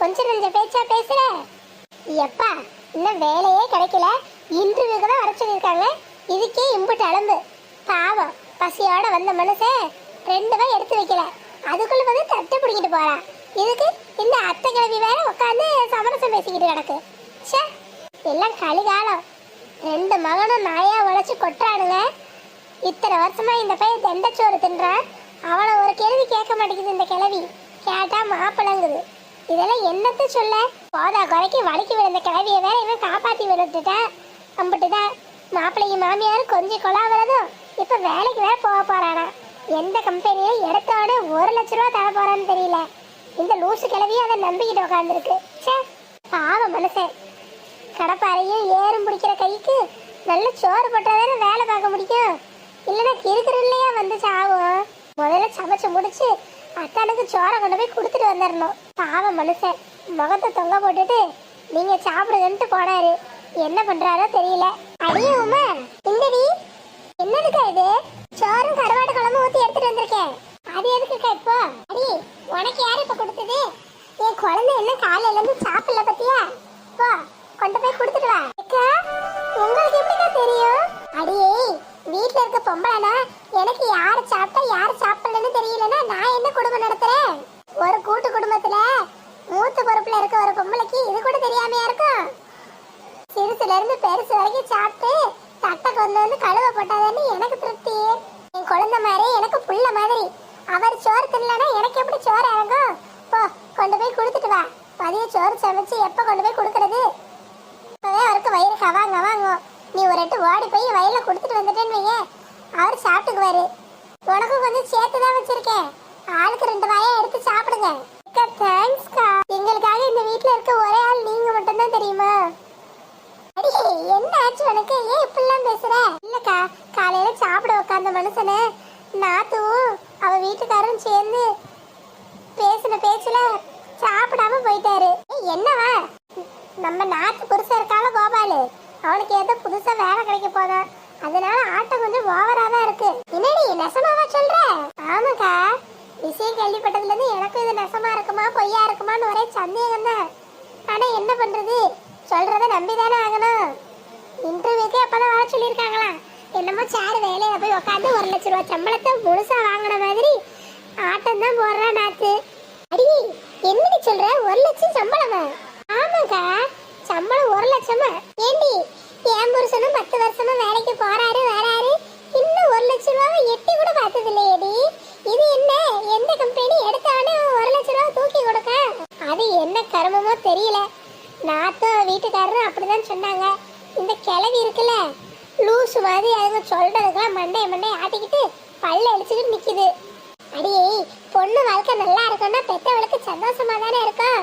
கொஞ்சம் நஞ்ச பேச்சா பேசுற? எப்பா இன்னும் வேலையே கிடைக்கல. இன்டர்வியூக்கு தான் வர சொல்லியிருக்காங்க. இதுக்கே இம்புட்டு அளம்பு பாவம் பசியோட வந்த மனுஷன் ரெண்டு தான் எடுத்து வைக்கல. அதுக்குள்ள வந்து தட்டு பிடிக்கிட்டு போறா. இதுக்கு இந்த அத்தை கிழவி வேற உட்காந்து சமரசம் பேசிக்கிட்டு கிடக்கு. ச்சே எல்லாம் கலிகாலம். ரெண்டு மகனும் நாயா உழைச்சி கொட்டுறானுங்க. இத்தனை வருஷமா இந்த பையன் தெண்டச்சோறு தின்றான். அவனை ஒரு கேள்வி கேட்க மாட்டேங்குது இந்த கிழவி. கேட்டா மாப்பிளங்குது. இதெல்லாம் என்னத்த சொல்ல? போதா குறைக்கு வலிக்கு விழுந்த கிழவியை வேற இவன் காப்பாத்தி விழுந்துட்டான் அம்பிட்டுதான் மாப்பிள்ளையும் மாமியாரும் கொஞ்சம் கொலாவறதும் இப்ப வேலைக்கு வேற போக போறானா. எந்த கம்பெனியோ எடுத்தோட ஒரு லட்ச ரூபா தர போறான்னு தெரியல. இந்த லூசு கிழவியும் அதை நம்பிக்கிட்டு உட்காந்துருக்கு ச்சே பாவம் மனுஷன். கடப்பாரையும் ஏறும் பிடிக்கிற கைக்கு நல்ல சோறு போட்டாதானே வேலை பார்க்க முடியும். இல்லைன்னா கிறுக்கிறதுலையே வந்து சாவும். முதல்ல சமைச்சு முடிச்சு அத்தானுக்கு சோறை கொண்டு போய் கொடுத்துட்டு வந்துடணும் பாவம் மனுஷன். முகத்தை தொங்க போட்டுட்டு நீங்க சாப்பிடுங்கன்ட்டு போனாரு. என்ன பண்றாரோ தெரியல. அடியே உமா. இந்தடி என்னதுக்கா இது? சோறும் கருவாடு குழம்பு ஊத்தி எடுத்துட்டு வந்திருக்கேன். அது எதுக்குக்கா இப்போ? அடி உனக்கு யாரு இப்ப கொடுத்தது? என் குழந்தை என்ன காலையில இருந்து சாப்பிடல பத்தியா? போ கொண்டு போய் கொடுத்துட்டு வா. உங்களுக்கு எப்படிக்கா தெரியும்? அடியே இருக்க பொம்பளைனா எனக்கு யார் சாப்பிட்டா யார் சாப்பிடலன்னு தெரியலன்னா நான் என்ன குடும்பம் நடத்துறேன்? ஒரு கூட்டு குடும்பத்துல மூத்த பொறுப்புல இருக்க ஒரு பொம்பளைக்கு இது கூட தெரியாமையா இருக்கும்? சிறுசுல இருந்து பெருசு வரைக்கும் சாப்பிட்டு தட்டை கொண்டு வந்து கழுவ போட்டாதானே எனக்கு திருப்தி? என் குழந்தை மாதிரி எனக்கு புள்ள மாதிரி. அவர் சோறு தின்னலனா எனக்கு எப்படி சோறு இறங்கும்? போ கொண்டு போய் கொடுத்துட்டு வா. மதிய சோறு சமைச்சு எப்ப கொண்டு போய் கொடுக்கறது? இப்பவே அவருக்கு வயிறு கவாங்க வாங்கும் நீ ஒரு எட்டு ஓடி போய் வயல்ல கொடுத்துட்டு வந்துட்டேன்னு வைங்க அவர் சாப்பிட்டுக்குவாரு. உனக்கும் கொஞ்சம் சேர்த்து தான் வச்சிருக்கேன். ஆளுக்கு ரெண்டு வாயை எடுத்து சாப்பிடுங்க. அக்கா தேங்க்ஸ்க்கா எங்களுக்காக இந்த வீட்டில் இருக்க ஒரே ஆள் நீங்க மட்டும்தான் தெரியுமா? அடியே என்ன ஆச்சு உனக்கு? ஏன் இப்படிலாம் பேசுற? இல்லக்கா காலையில சாப்பிட உட்காந்த மனுஷனை. நாத்துவும் அவ வீட்டுக்காரரும் சேர்ந்து பேசின பேச்சுல சாப்பிடாம போயிட்டாரு. என்னவா? நம்ம நாத்து புருஷன் இருக்கால கோபாலு. அவனுக்கு ஏதோ புதுசா வேலை கிடைக்க போதான் அதனால ஆட்டம் கொஞ்சம் ஓவரா தான் இருக்கு. என்னடி நெசமாவா சொல்ற? ஆமாக்கா. விஷயம் கேள்விப்பட்டதுல இருந்து எனக்கும் இது நெசமா இருக்குமா பொய்யா இருக்குமான்னு ஒரே சந்தேகம் தான். ஆனா என்ன பண்றது? சொல்றத நம்பிதானே ஆகணும். இன்டர்வியூக்கே அப்பதான் வர சொல்லியிருக்காங்களா என்னமோ சேர் வேலையில போய் உட்காந்து ஒரு லட்ச ரூபா சம்பளத்தை முழுசா வாங்கின மாதிரி ஆட்டம் தான் போடுறா நாத்து. அடி என்னடி சொல்ற? ஒரு லட்சம் சம்பளமா? ஆமாக்கா. சம்பளம் ஒரு லட்சமா? ஏண்டி என் புருஷனும் பத்து வருஷமா வேலை தெரியல. நாத்தும் வீட்டுக்காரரும் அப்படிதான் சொன்னாங்க. இந்த கிளவி இருக்குல்ல லூசு மாதிரி அதுங்க சொல்றதுக்கெல்லாம் மண்டைய மண்டைய ஆட்டிக்கிட்டு பல்ல அடிச்சுக்கிட்டு நிக்குது. அடியே பொண்ணு வாழ்க்கை நல்லா இருக்கும்னா பெத்தவளுக்கு சந்தோஷமா தானே இருக்கும்.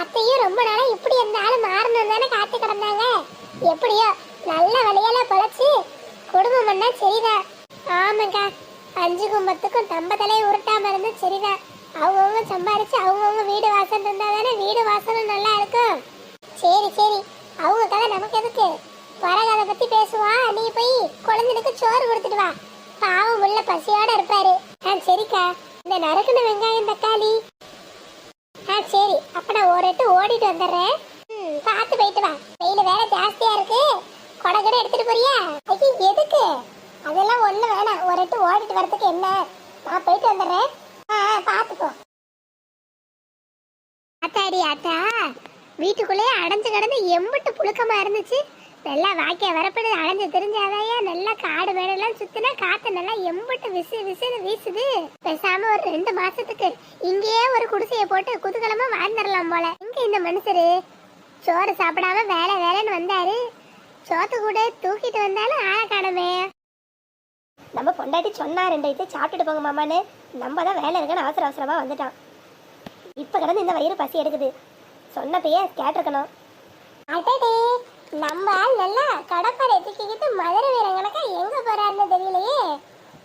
அத்தையும் ரொம்ப நாளா இப்படி இருந்தாலும் மாறணும் தானே காத்து கிடந்தாங்க. எப்படியோ நல்ல வழியால பொழைச்சு குடும்பம் பண்ணா சரிதான். ஆமாக்கா அஞ்சு கும்பத்துக்கும் தம்ப தலையை உருட்டாம இருந்து சரிதான். அவங்கவுங்க சம்பாரிச்சு அவங்கவுங்க வீடு வாசல் இருந்தா தானே வீடு வாசலும் நல்லா இருக்கும் சரி சரி. அவங்க கதை நமக்கு எதுக்கு? வர கதை பத்தி பேசுவா? நீ போய் குழந்தைக்கு சோறு கொடுத்துட்டு வா. பாவம் உள்ள பசியோட இருப்பாரு. ஆ சரிக்கா. இந்த நறுக்குன வெங்காயம் தக்காளி. ஆ சரி. அப்ப நான் ஒரு எட்டு ஓடிட்டு வந்துடுறேன். ம் பார்த்து போயிட்டு வா. வெயில் வேற ஜாஸ்தியா இருக்கு. கொடை கூட எடுத்துட்டு போறியா? ஐயோ எதுக்கு? அதெல்லாம் ஒண்ணு வேணாம். ஒரு எட்டு ஓடிட்டு வரதுக்கு என்ன? நான் போயிட்டு வந்துடுறேன். ஆ ஆ, பார்த்து வீட்டுக்குள்ளேயே அடைஞ்சு கிடந்து எம்பிட்டு புழுக்கமா இருந்துச்சு. நல்லா வாக்கிய வரப்படு அடைஞ்சு தெரிஞ்சாதாயா? நல்லா காடு மேடெல்லாம் சுத்தினா காத்து நல்லா எம்பிட்டு விசு விசுன்னு வீசுது. பேசாம ஒரு ரெண்டு மாசத்துக்கு இங்கேயே ஒரு குடிசைய போட்டு குதூகலமா வாழ்ந்துடலாம் போல. இங்க இந்த மனுஷரு? சோறு சாப்பிடாம வேலை வேலைன்னு வந்தாரு. சோத்து கூட தூக்கிட்டு வந்தாலும் ஆளை காணமே. நம்ம பொண்டாட்டி சொன்னா ரெண்டு இதை சாப்பிட்டுட்டு போங்க மாமான்னு. நம்ம தான் வேலை இருக்குன்னு அவசர அவசரமா வந்துட்டான். இப்ப கிடந்து இந்த வயிறு பசி எடுக்குது. சொன்னதையே கேட்டிருக்கணும். அடடே நம்ம ஆள் நல்லா கடப்பாடை தூக்கிக்கிட்டு மதுரை வீரங்கணக்கா எங்க போறாருன்னு தெரியலையே.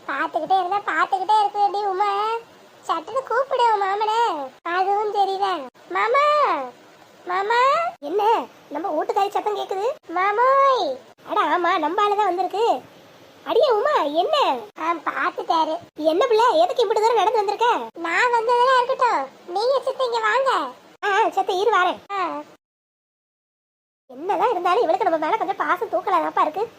பார்த்துக்கிட்டே இருந்தா பார்த்துக்கிட்டே இருக்குடி உமா. சட்டுன்னு கூப்பிடு உன் மாமனை. அதுவும் தெரியுதான் மாமா மாமா. என்ன? நம்ம வீட்டுக்காரி சத்தம் கேக்குது? மாமோய். அட ஆமா நம்ம ஆளுதான் வந்திருக்கு. அடியே உமா என்ன? ஆ பாத்துட்டாரு என்ன பிள்ளை எதுக்கு இப்படி தூரம் நடந்து வந்திருக்க? நான் வந்ததெல்லாம் இருக்கட்டும். நீங்க சித்த இங்க வாங்க. ஆ சத்த இரு வரேன். ஆ. என்னதான் இருந்தாலும் இவளுக்கு நம்ம மேல கொஞ்சம் பாசம் தூக்கலாதாப்பா இருக்கு.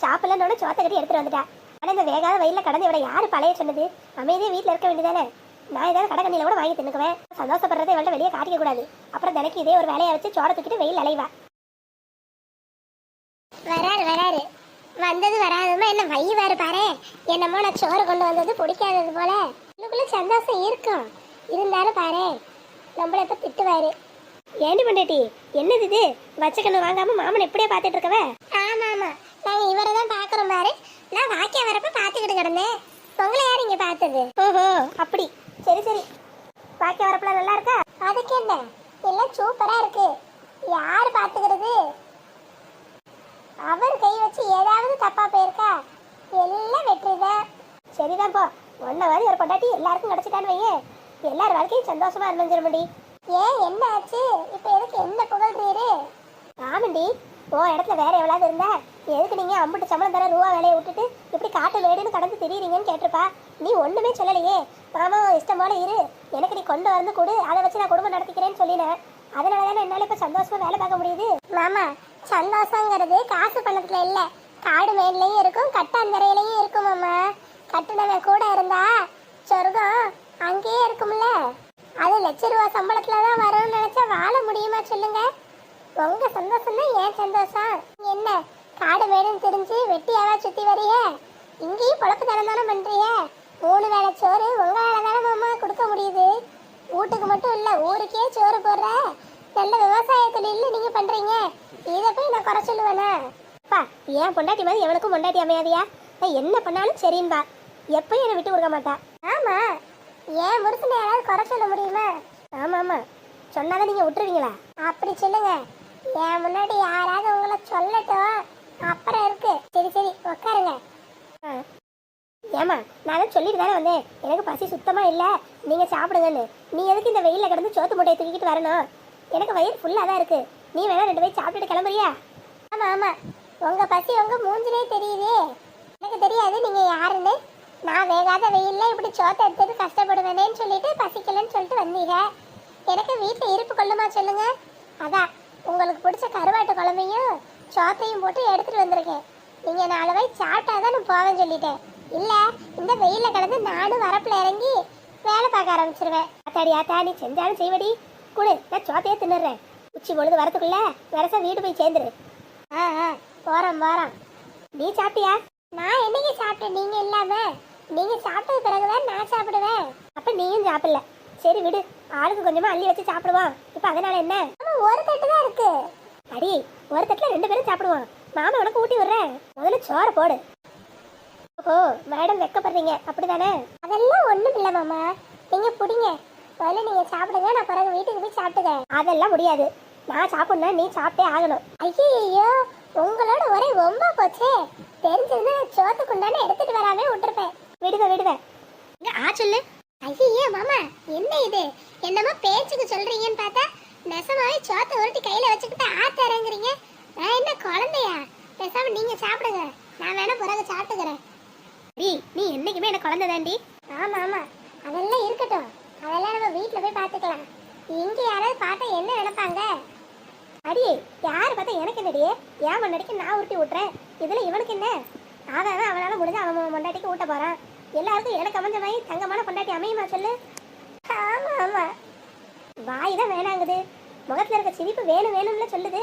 சாப்பிடலன்னு சோத்த கட்டி எடுத்துட்டு வந்துட்டா. ஆனா இந்த வேகாத வெயில கடந்து இவட யாரு பழைய சொன்னது? அமைதியே வீட்டுல இருக்க வேண்டியதானே? நான் ஏதாவது கடை கண்ணியில கூட வாங்கி தின்னுக்குவேன். சந்தோஷப்படுறதை இவள்ட்ட வெளியே காட்டிக்க கூடாது. அப்புறம் தினைக்கு இதே ஒரு வேலையை வச்சு சோட தூக்கிட்டு வெயில் அலைவா. வராரு வராரு. வந்தது வராதமா என்ன வைவாரு பாரு? என்னமோ நான் சோறு கொண்டு வந்தது பிடிக்காதது போல. உள்ளுக்குள்ள சந்தோஷம் இருக்கும். இருந்தாலும் பாரு நம்மள இப்ப திட்டுவாரு. ஏண்டி பண்டாட்டி என்னது இது? வச்சக்கண்ணு வாங்காம மாமன் எப்படியே பார்த்துட்டு இருக்கவ? ஆமா ஆமா நாங்க இவரை தான் பாக்குறோம் பாரு. நான் வாக்கிய வரப்ப பாத்துக்கிட்டு கிடந்தேன். உங்களை யார் இங்க பார்த்தது? ஓஹோ அப்படி. சரி சரி. வாக்கிய வரப்புல நல்லா இருக்கா? அதுக்கு என்ன? எல்லாம் சூப்பரா இருக்கு. யார் பாத்துக்கிறது அவர் கை வச்சு ஏதாவது தப்பா போயிருக்கா? எல்லாம் வெற்றிதான். சரிதான் போ. ஒன்ன மாதிரி ஒரு பொண்டாட்டி எல்லாருக்கும் கிடைச்சிட்டான்னு வையே. எல்லார் வாழ்க்கையும் சந்தோஷமா இருந்துருமடி ஏன் என்ன ஆச்சு? இப்ப எதுக்கு என்ன புகழ்றீரு ஆமாண்டி ஓ இடத்துல வேற எவ்வளவு இருந்தா? எதுக்கு நீங்க அம்புட்டு சம்பளம் தர ரூபா வேலையை விட்டுட்டு இப்படி காட்டு வேடுன்னு கடந்து திரியுறீங்கன்னு கேட்டிருப்பா. நீ ஒண்ணுமே சொல்லலையே. மாமா இஷ்டம் போல இரு. எனக்கு நீ கொண்டு வந்து கொடு. அதை வச்சு நான் குடும்பம் நடத்திக்கிறேன்னு சொல்லினேன். அதனால தானே என்னால் இப்போ சந்தோஷமாக வேலை பார்க்க முடியுது? மாமா சந்தோஷங்கிறது காசு பணத்தில் இல்லை. காடு மேலேயும் இருக்கும் கட்டாந்தரையிலையும் இருக்கும் மாமா. கட்டுனவன் கூட இருந்தா சொர்க்கம் அங்கேயே இருக்கும்ல. அது லட்ச ரூபா சம்பளத்தில் தான் வரும்னு நினச்சா வாழ முடியுமா சொல்லுங்க? உங்கள் சந்தோஷம் தான் ஏன் சந்தோஷம். என்ன காடு மேடுன்னு தெரிஞ்சு வெட்டியாவா சுற்றி வரிய? இங்கேயும் பொழப்பு தரம் தானே பண்றிய? மூணு வேளை சோறு உங்களால் தானே மாமா கொடுக்க முடியுது. வீட்டுக்கு மட்டும் இல்ல ஊருக்கே சோறு போடுற. நல்ல விவசாய தொழில் நீங்க பண்றீங்க. இதை போய் நான் குறை சொல்லுவேனா. அப்பா ஏன் பொண்டாட்டி மாதிரி எவனுக்கும் பொண்டாட்டி அமையாதியா? நான் என்ன பண்ணாலும் சரிம்பா. எப்பயும் என்னை விட்டு கொடுக்க மாட்டா. ஆமா ஏன் முருசனை யாராவது குறை சொல்ல முடியுமா? ஆமா ஆமா. சொன்னாதான் நீங்க விட்டுருவீங்களா? அப்படி சொல்லுங்க. என் முன்னாடி யாராவது உங்களை சொல்லட்டும். அப்புறம் இருக்கு. சரி சரி உட்காருங்க ஆ. ஏமா நான் சொல்லிட்டு தானே வந்தேன். எனக்கு பசி சுத்தமாக இல்லை. நீங்கள் சாப்பிடுங்கன்னு. நீ எதுக்கு இந்த வெயிலில் கிடந்து சோத்து மூட்டையை தூக்கிட்டு வரணும்? எனக்கு வயிறு ஃபுல்லாக தான் இருக்குது நீ வேணா ரெண்டு பேரும் சாப்பிட்டுட்டு கிளம்புறியா? ஆமாம் ஆமாம் உங்கள் பசி உங்கள் மூஞ்சிலே தெரியுதே. எனக்கு தெரியாது நீங்கள் யாருன்னு. நான் வேகாத வெயில்ல இப்படி சோத்தை எடுத்துட்டு கஷ்டப்படுவேனேன்னு சொல்லிட்டு பசிக்கலன்னு சொல்லிட்டு வந்தீங்க. எனக்கு வீட்டில் இருப்பு கொள்ளுமா சொல்லுங்க? அதான் உங்களுக்கு பிடிச்ச கருவாட்டு குழம்பையும் சோத்தையும் போட்டு எடுத்துகிட்டு வந்திருக்கேன். நீங்கள் நாலு வயசு சாப்பிட்டாதான் நான் போவேன் சொல்லிட்டேன். இல்லை இந்த வெயிலில் கிடந்து நானும் வரப்பில் இறங்கி வேலை பார்க்க ஆரம்பிச்சிருவேன். ஆத்தாடி ஆத்தா நீ செஞ்சாலும் செய்வடி. குடு நான் சோத்தையே தின்னுறேன் உச்சி பொழுது வரதுக்குள்ள வரச வீடு போய் சேர்ந்துரு. ஆ ஆ போகிறோம் போறோம். நீ சாப்பிட்டியா? நான் என்னைக்கு சாப்பிட்டேன்? நீங்கள் இல்லாம. நீங்கள் சாப்பிட்டது பிறகுதான் நான் சாப்பிடுவேன். அப்போ நீயும் சாப்பிடல. சரி விடு ஆளுக்கு கொஞ்சமா அள்ளி வச்சு சாப்பிடுவோம். இப்ப அதனால என்ன? ஒரு தட்டு தான் இருக்கு. அடி ஒரு தட்டுல ரெண்டு பேரும் சாப்பிடுவோம். மாமா உனக்கு ஊட்டி விடுறேன். முதல்ல சோறு போடு. ஓ மேடம் வெக்கப்படுறீங்க. அப்படிதானே? அதெல்லாம் ஒண்ணும் இல்ல மாமா. நீங்க புடிங்க. முதல்ல நீங்க சாப்பிடுங்க நான் பிறகு வீட்டுக்கு போய் சாப்பிட்டுக்கிறேன். அதெல்லாம் முடியாது. நான் சாப்பிடணும் நீ சாப்பிட்டே ஆகணும். ஐயோ உங்களோட ஒரே ரொம்ப போச்சே. தெரிஞ்சிருந்தா நான் சோத்துக்கு உண்டான எடுத்துட்டு வராமே விட்டுருப்பேன். விடுவேன் விடுவேன் இங்க ஆ சொல்லு. ஐயோ மாமா என்ன இது? என்னமா பேச்சுக்கு சொல்றீங்கன்னு பார்த்தா நெசமாவே சோத்தை உருட்டி கையில வச்சுக்கிட்டு ஆத்தாரங்கிறீங்க. நான் என்ன குழந்தையா? பேசாம நீங்க சாப்பிடுங்க. நான் வேணா பிறகு சாப்பிட்டுக்கிறேன். நீ நீ என்னைக்குமே என்ன குழந்தை தாண்டி ஆமா ஆமா. அதெல்லாம் இருக்கட்டும். அதெல்லாம் நம்ம வீட்ல போய் பாத்துக்கலாம் இங்க யாராவது பார்த்தா என்ன நினைப்பாங்க? அடி யார் பார்த்தா எனக்கு என்னடி? ஏன் முன்னாடிக்கு நான் உருட்டி விட்டுறேன் இதுல இவனுக்கு என்ன? அவன் அவன் அவனால முடிஞ்ச அவன் பொண்டாட்டிக்கு ஊட்ட போறான். எல்லாருக்கும் எனக்கு அமைஞ்ச மாதிரி தங்கமான பொண்டாட்டி அமையுமா சொல்லு? ஆமா ஆமா. வாய் தான் வேணாங்குது. முகத்துல இருக்க சிரிப்பு வேணும் வேணும்ல சொல்லுது.